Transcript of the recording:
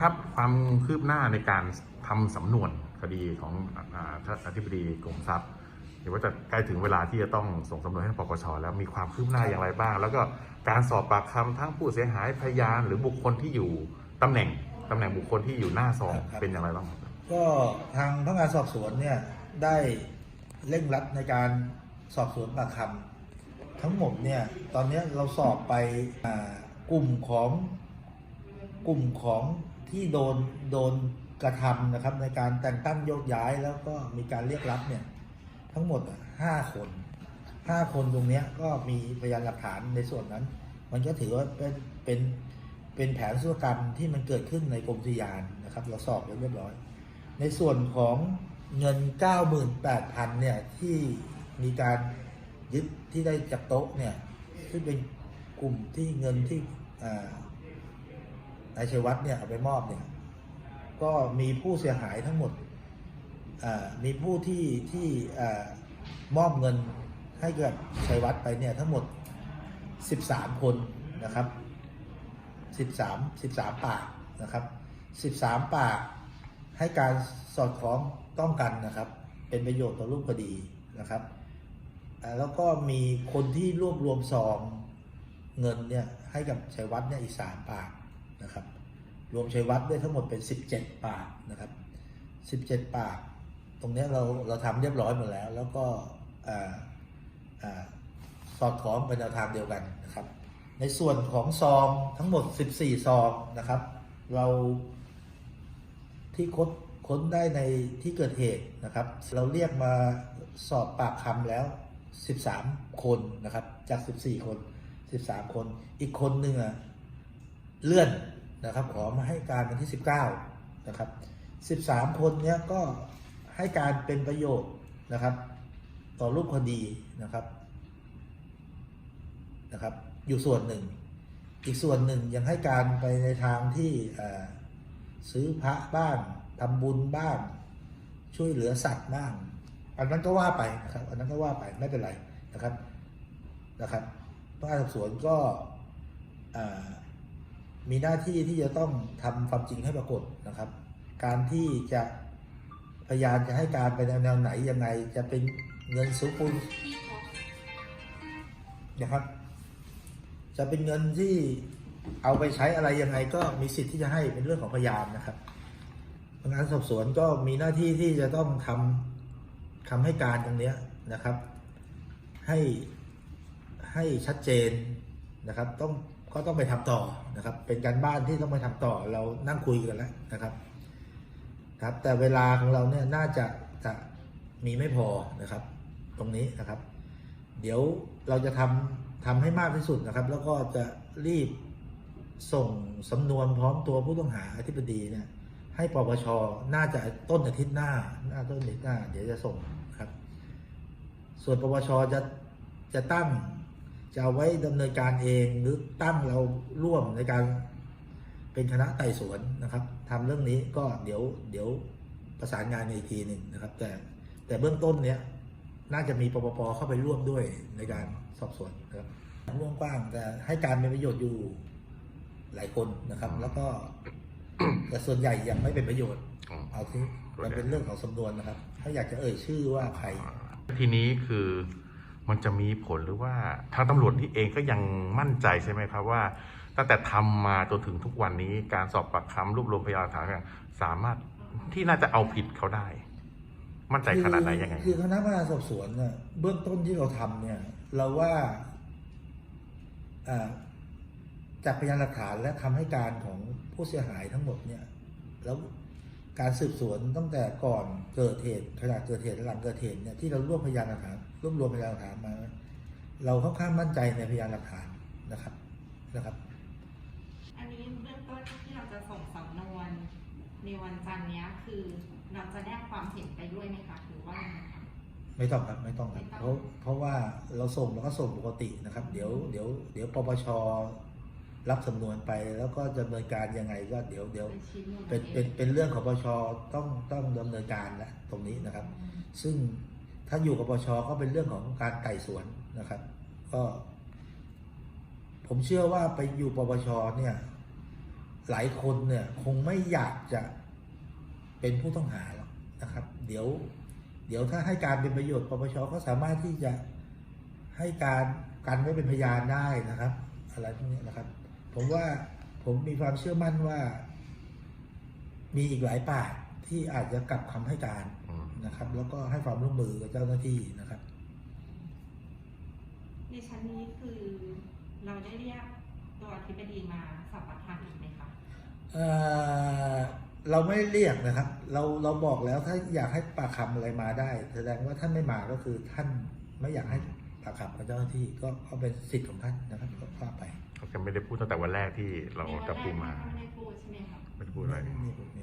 ครับความคืบหน้าในการทำสำนวนคดีของอ่าท่านอธิบดีกรมทรัพย์เห็นว่าจะใกล้ถึงเวลาที่จะต้องส่งสำนวนให้ปปชแล้วมีความคืบหน้าอย่างไรบ้าง แล้วก็การสอบปากคำทั้งผู้เสียหายพยานหรือบุคคลที่อยู่ตำแหน่งตำแหน่งบุคคลที่อยู่หน้าซองครับเป็นอย่างไรบ้างก็ทางพนักงานสอบสวนเนี่ยได้เร่งรัดในการสอบสวนปากคำทั้งหมดเนี่ยตอนเนี้ยเราสอบไปอ่ากลุ่มของกลุ่มของ ที่โดนโดนกระทำนะครับในการแต่งตั้งโยกย้ายแล้วก็มีการเรียกรับเนี่ยทั้งหมดห้าคนห้าคนตรงนี้ก็มีพยานหลักฐานในส่วนนั้น มันก็ถือว่าเป็นเป็นเป็นแผนสุกรรมที่มันเกิดขึ้นในกรมอุยานนะครับ เราสอบเรียบร้อย ในส่วนของเงิน 98,000เนี่ยที่มีการยึดที่ได้จากโต๊ะเนี่ยซึ่งเป็นกลุ่มที่เงินที่านายชัยวัฒน์เนี่ยเอาไปมอบเนี่ยก็มีผู้เสียหายทั้งหมดมีผู้ที่ที่มอบเงินให้กับชัยวัฒน์ไปเนี่ยทั้งหมด 13 คนนะครับ 13 13 ปากนะครับ 13 ปากให้การสอดคล้องต้องกันนะครับ เป็นประโยชน์ต่อรูปคดีนะครับแล้วก็มีคนที่รวบรวมซองเงินเนี่ยให้กับชัยวัฒน์เนี่ยอีกสามปาก นะครับ รวมชัยวัฒน์ด้วยทั้งหมดเป็น 17 ปากนะครับ 17 ปาก ตรงนี้เราเราทำเรียบร้อยหมดแล้ว แล้วก็สอดคล้องไปแนวทางเดียวกันนะครับ ในส่วนของซองทั้งหมด 14 ซองนะครับ เราที่ค้นค้นได้ในที่เกิดเหตุนะครับ เราเรียกมาสอบปากคำแล้ว 13 คนนะครับ จาก 14 คน 13 คน อีกคนหนึ่งอะ เลื่อนนะครับ ขอมาให้การวันที่ 19 นะครับ 13 คนเนี้ยก็ให้การเป็นประโยชน์นะครับ ต่อรูปคดีนะครับนะครับ อยู่ส่วนหนึ่ง อีกส่วนหนึ่งยังให้การไปในทางที่ซื้อพระบ้างทำบุญบ้าง ช่วยเหลือสัตว์บ้าง อันนั้นก็ว่าไปนะครับ อันนั้นก็ว่าไปไม่เป็นไรนะครับนะครับพนักงานสอบสวนก็อ่า มีหน้าที่ที่จะต้องทำความจริงให้ปรากฏนะครับ การที่จะพยายามจะให้การไปในแนวไหนยังไง จะเป็นเงินสุกุลนะครับ จะเป็นเงินที่เอาไปใช้อะไรยังไงก็มีสิทธิ์ที่จะให้เป็นเรื่องของพยานนะครับพนักงานสอบสวนก็มีหน้าที่ที่จะต้องทำคำให้การตรงนี้นะครับ ให้ให้ชัดเจนนะครับ ต้อง ก็ต้องไปทำต่อนะครับ เป็นการบ้านที่ต้องไปทำต่อเรานั่งคุยกันแล้วนะครับ ครับ แต่เวลาของเราเนี่ยน่าจะจะมีไม่พอนะครับ ตรงนี้นะครับ เดี๋ยวเราจะทำทำให้มากที่สุดนะครับ แล้วก็จะรีบส่งสำนวนพร้อมตัวผู้ต้องหาอธิบดีเนี่ยให้ปปชน่าจะต้นอาทิตย์หน้าหน้าต้นอาทิตย์หน้า เดี๋ยวจะส่งครับ ส่วนปปชจะจะตั้ง จะเอาไว้ดำเนินการเองหรือตั้งเราร่วมในการเป็นคณะไต่สวนนะครับทำเรื่องนี้ก็เดี๋ยวเดี๋ยวประสานงานในอีกทีหนึ่งนะครับ แต่แต่เบื้องต้นเนี้ยน่าจะมีปปปเข้าไปร่วมด้วยในการสอบสวนนะครับร่วมกว้างแต่ให้การเป็นประโยชน์อยู่หลายคนนะครับ แล้วก็ แต่ส่วนใหญ่ยังไม่เป็นประโยชน์อืมเอาที่มันเป็นเรื่องของสำนวนนะครับ ถ้าอยากจะเอ่ยชื่อว่าใครทีนี้คือ มันจะมีผลหรือว่าทางตำรวจที่เองก็ยังมั่นใจใช่ไหมครับว่า ตั้งแต่ทำมาจนถึงทุกวันนี้การสอบปากคำรวบรวมพยานหลักฐานเนี่ยสามารถที่น่าจะเอาผิดเขาได้ มั่นใจขนาดไหนยังไง คือคณะพนักงานสอบสวนเนี่ยเบื้องต้นที่เราทำเนี่ย เราว่าจากพยานหลักฐานและคำให้การของผู้เสียหายทั้งหมดเนี่ย แล้ว การสืบสวนตั้งแต่ก่อนเกิดเหตุขณะเกิดเหตุและหลังเกิดเหตุเนี่ยที่เรารวบพยานหลักฐานรวบรวมพยานหลักฐานมา เราค่อนข้างมั่นใจในพยานหลักฐานนะครับนะครับ อันนี้เบื้องต้นที่เราจะส่งสำนวนในวันจันทร์เนี้ยคือเราจะแนบความเห็นไปด้วยไหมคะหรือว่ายังไงคะ ไม่ต้องครับไม่ต้องครับไม่ต้องเพราะเพราะว่าเราส่งเราก็ส่งปกตินะครับ เดี๋ยวเดี๋ยวเดี๋ยวปปช รับสำนวนไปแล้วก็ดำเนินการยังไงก็เดี๋ยวเดี๋ยวเป็นชิ้นมูลเป็นเป็นเป็นเรื่องของปปชต้องต้องดำเนินการแล้วตรงนี้นะครับ ซึ่งถ้าอยู่กับปปชก็เป็นเรื่องของการไต่สวนนะครับ ก็ ผมเชื่อว่าไปอยู่ปปชเนี่ย หลายคนเนี่ย คงไม่อยากจะเป็นผู้ต้องหาหรอกนะครับ เดี๋ยว เดี๋ยวถ้าให้การเป็นประโยชน์ปปชก็สามารถที่จะให้การกันไว้เป็นพยานได้นะครับ อะไรพวกนี้นะครับ ผมว่าผมมีความเชื่อมั่นว่า มีอีกหลายปากที่อาจจะกลับคำให้การอืมนะครับ แล้วก็ให้ความร่วมมือกับเจ้าหน้าที่นะครับ ในชั้นนี้คือเราได้เรียกตัวอธิบดีมาสอบปากคำอีกไหมคะเอ่อเราไม่เรียกนะครับ เราเราบอกแล้วถ้าอยากให้ปากคำอะไรมาได้ แสดงว่าท่านไม่มาก็คือท่านไม่อยากให้ปากคำกับเจ้าหน้าที่ก็ก็เป็นสิทธิ์ของท่านนะครับก็ว่าไปเขา จะไม่ได้พูดตั้งแต่วันแรกที่เราจับกุมมาในวันแรกไม่ได้พูดใช่ไหมคะไม่ได้พูดอะไร ไม่ไม่ไม่